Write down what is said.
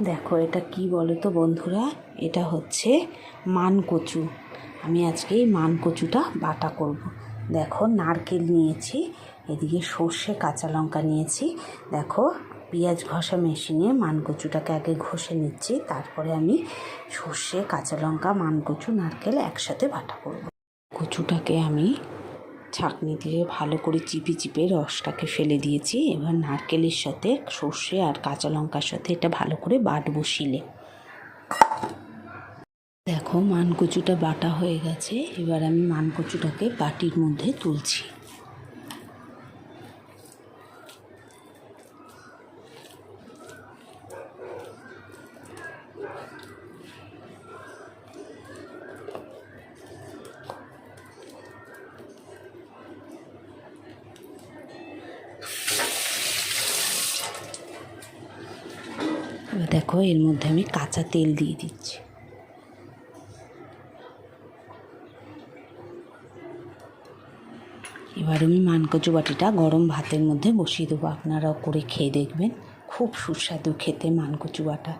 দেখো, এটা কি বলো তো বন্ধুরা এটা হচ্ছে মান কচু আমি আজকে এই মান কচুটা বাটা করব। দেখো, নারকেল নিয়েছি, এদিকে সর্ষে, কাঁচা লঙ্কা নিয়েছি দেখো, পেঁয়াজ ঘষা মেশিনে মান কচুটাকে আগে ঘষে নিচ্ছি, তারপরে আমি সর্ষে, কাঁচা লঙ্কা মান কচু নারকেল একসাথে বাটা করব। কচুটাকে আমি ছাঁকনি দিয়ে ভালো করে চিপে চিপে রসটাকে ফেলে দিয়েছি। এবার নারকেলের সাথে সর্ষে আর কাঁচা লঙ্কার সাথে এটা ভালো করে বাট বসিলে। দেখো, মানকচুটা বাটা হয়ে গেছে। এবার আমি মানকচুটাকে বাটির মধ্যে তুলছি। এবার দেখো, এর মধ্যে আমি কাঁচা তেল দিয়ে দিচ্ছি। এবার আমি মানকচু বাটিটা গরম ভাতের মধ্যে বসিয়ে দেবো। আপনারাও করে খেয়ে দেখবেন। খুব সুস্বাদু খেতে মানকচু বাটা।